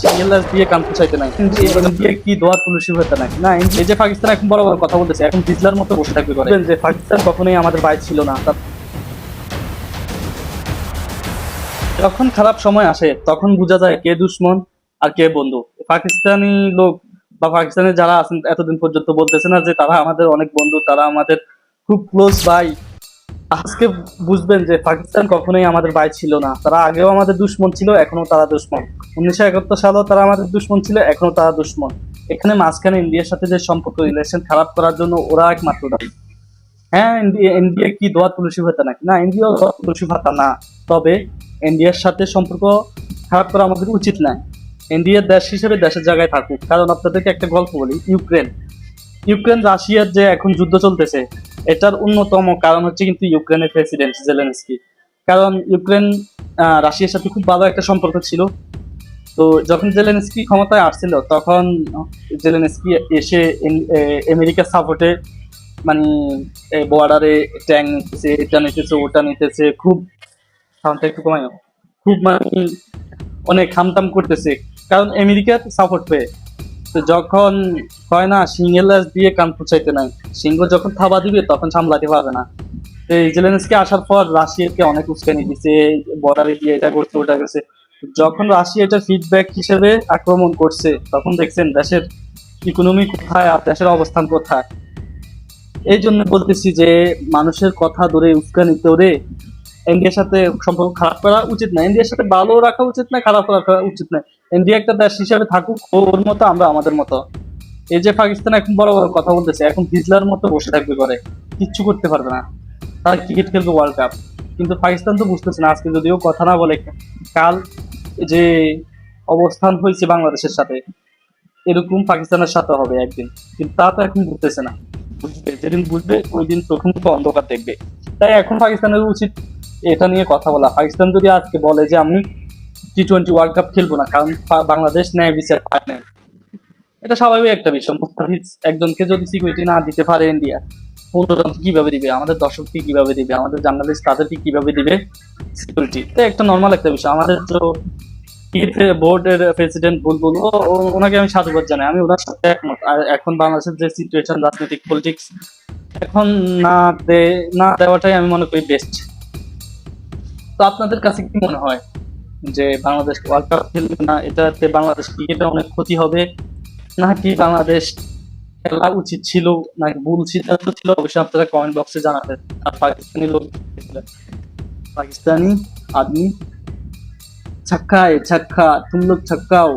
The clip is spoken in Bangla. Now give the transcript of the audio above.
সিঙ্গেল দিয়ে কান চাইতে নাই। দিয়ে কি দোয়ার তুলসী হতে নাই। না এই যে পাকিস্তান এখন বড় বড় কথা বলতেছে এখন বিজলার মতো বসে থাকবে করে যে পাকিস্তান কখনোই আমাদের বাইর ছিল না। যখন খারাপ সময় আসে তখন বোঝা যায় কে দুশ্মন আর কে বন্ধু। পাকিস্তানি লোক বা পাকিস্তানে যারা আছেন এতদিন পর্যন্ত বলতেছে না যে তারা আমাদের অনেক বন্ধু তারা আমাদের খুব ক্লোজ ভাই। আজকে বুঝবেন যে পাকিস্তান কখনোই আমাদের ভাই ছিল না। তারা আগেও আমাদের দুশ্মন ছিল এখনও তারা দুশ্মন। উনিশশো একাত্তর সালেও তারা আমাদের দুশ্মন ছিল, এখনও তারা দুশ্মন। এখানে মাঝখানে ইন্ডিয়ার সাথে যে সম্পর্ক রিলেশন খারাপ করার জন্য ওরা একমাত্র দায়ী। হ্যাঁ ইন্ডিয়া কি দোয়া তুলসী ভাতা নাকি? না ইন্ডিয়া তুলসী ভাতা না। তবে ইন্ডিয়ার সাথে সম্পর্ক খারাপ করা আমাদের উচিত না ইন্ডিয়ার দেশ হিসেবে দেশের জায়গায় থাকুক। কারণ আপনাদেরকে একটা গল্প বলি, ইউক্রেন। ইউক্রেন, রাশিয়ার যে এখন যুদ্ধ চলতেছে, এটার অন্যতম কারণ হচ্ছে কিন্তু ইউক্রেনের প্রেসিডেন্ট জেলেনস্কি কারণ ইউক্রেন রাশিয়ার সাথে খুব ভালো একটা সম্পর্ক ছিল। তো যখন জেলেনস্কি ক্ষমতায় আসছিল, তখন জেলেনস্কি এসে আমেরিকার সাপোর্টে মানে বর্ডারে ট্যাঙ্ক নিতেছে, এটা নিতেছে, ওটা নিতেছে, খুব সাউন্ডটা একটু কমায় খুব মানে অনেক খামতাম করতেছে। কারণ আমেরিকার সাপোর্ট পেয়ে। তো যখন হয় না, সিঙ্গেল দিয়ে কান ফুচাইতে নাই। সিংহ যখন থাবা দিবে, তখন সামলাতে পারবে না। তো এই জেলেনস্কি আসার পর রাশিয়াকে অনেক উস্কানি দিছে বর্ডারে দিয়ে এটা করছে, ওটা করছে। যখন রাশিয়া এটা ফিডব্যাক হিসেবে আক্রমণ করছে, তখন দেখছেন দেশের ইকোনমি কোথায় আর দেশের অবস্থান কোথায়? এই জন্য বলতেছি যে, মানুষের কথা ধরে, উস্কানি ধরে, ইন্ডিয়ার সাথে সম্পর্ক খারাপ করা উচিত না। ইন্ডিয়ার সাথে ভালো রাখা উচিত না, খারাপ রাখা উচিত না। ইন্ডিয়া একটা দেশ হিসাবে থাকুক, ওর মতো আমরা আমাদের মতো। এই যে পাকিস্তান এখন বড় বড় কথা বলতেছে, এখন হিজলার মতো বসে থাকবে করে কিচ্ছু করতে পারবে না। তারা ক্রিকেট খেলবে ওয়ার্ল্ড কাপ কিন্তু পাকিস্তান তো বুঝতেছে না, আজকে যদিও কথা না বলে, কাল যে অবস্থান হয়েছে বাংলাদেশের সাথে এরকম পাকিস্তানের সাথে হবে একদিন। কিন্তু তা তো এখন বুঝতেছে না। বুঝবে যেদিন বুঝবে ওই দিন চোখে মুখে অন্ধকার দেখবে। তাই এখন পাকিস্তানের উচিত এটা নিয়ে কথা বলা। পাকিস্তান যদি আজকে বলে যে আমি টি টোয়েন্টি ওয়ার্ল্ড কাপ খেলব না কারণ বাংলাদেশ ন্যায় বিচার পায় না। এটা স্বাভাবিক একটা বিষয়। মুস্তাফিজ একজনকে যদি সিকিউরিটি না দিতে পারে ইন্ডিয়া পনেরোজনকে কীভাবে দিবে, আমাদের দর্শককে কীভাবে দিবে, আমাদের জার্নালিস্ট তাদেরকে কীভাবে দিবে? সিকিউরিটি তো একটা নর্মাল একটা বিষয়। আমাদের তো বোর্ডের প্রেসিডেন্ট বুলবুল, ও, ও- ওনাকে আমি সাধুবাদ জানাই। আমি ওনার সাথে একমত। আর এখন বাংলাদেশের যে সিচুয়েশন রাজনৈতিক পলিটিক্স এখন না দে, না দেওয়াটাই আমি মনে করি বেস্ট তো আপনাদের কাছে কি মনে হয় যে বাংলাদেশ ওয়ার্ল্ড কাপ খেলবে না? এটাতে বাংলাদেশ ক্রিকেটে অনেক ক্ষতি হবে? নাকি বাংলাদেশ খেলা উচিত ছিল নাকি ভুল সিদ্ধান্ত ছিল, অবশ্যই আপনারা কমেন্ট বক্সে জানাবেন আর পাকিস্তানি লোক পাকিস্তানি আদমি। ছাক্কা ছাক্কা তুম লোক ছক্কাও।